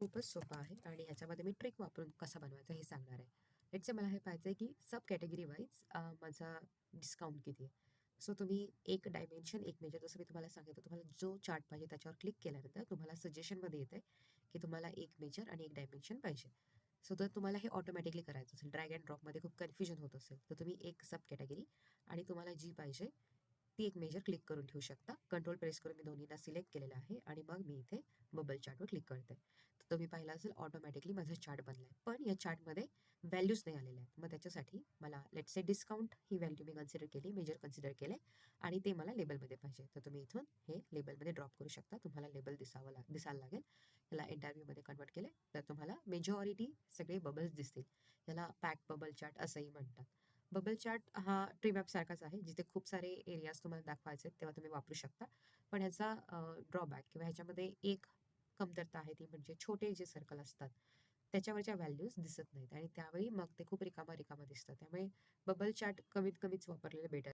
खूपच सोपा आहे आणि ह्याच्यामध्ये मी ट्रिक वापरून कसा बनवायचा हे सांगणार आहे. लेटचे मला हे पाहायचं आहे की सब कॅटेगरी वाईज माझा डिस्काउंट किती आहे. सो तुम्ही एक डायमेन्शन एक मेजर जसं मी तुम्हाला सांगितलं तुम्हाला जो चार्ट पाहिजे त्याच्यावर क्लिक केल्यानंतर तुम्हाला सजेशनमध्ये येतं आहे की तुम्हाला एक मेजर आणि एक डायमेन्शन पाहिजे. सो तर तुम्हाला हे ऑटोमॅटिकली करायचं असेल. ड्रॅग अँड ड्रॉपमध्ये खूप कन्फ्युजन होत असेल. तर तुम्ही एक सब कॅटेगरी आणि तुम्हाला जी पाहिजे ती एक मेजर क्लिक करून ठेवू शकता. कंट्रोल प्रेस करून मी दोन्हीला सिलेक्ट केलेलं आहे आणि मग मी इथे बबल चार्टवर क्लिक करते. तुम्ही पाहिला असेल ऑटोमॅटिकली माझा चार्ट बनला आहे पण या चार्टमध्ये व्हॅल्यूज नाही आलेल्या आहेत. मग त्याच्यासाठी मला लेट से डिस्काउंट ही व्हॅल्यू मी कन्सिडर केली मेजर कन्सिडर केले आणि ते मला लेबलमध्ये पाहिजे. तर तुम्ही इथून हे लेबलमध्ये ड्रॉप करू शकता. तुम्हाला लेबल दिसावं लाग दिसायला लागेल. याला इंटरव्ह्यूमध्ये कन्वर्ट केले तर तुम्हाला मेजॉरिटी सगळे बबल्स दिसतील. याला पॅक बबल चार्ट असंही म्हणतात. बबल चार्ट हा ट्री सारखाच आहे जिथे खूप सारे एरियाज तुम्हाला दाखवायचे आहेत तेव्हा तुम्ही वापरू शकता. पण ह्याचा ड्रॉबॅक किंवा ह्याच्यामध्ये एक कमतरता आहे ती म्हणजे छोटे जे सर्कल असतात त्याच्यावरच्या व्हॅल्यूज दिसत नाहीत. आणि त्यावेळी मग ते खूप रिकामा रिकामा दिसतं. त्यामुळे बबल चार्ट कमीत कमीच वापरलेलं बेटर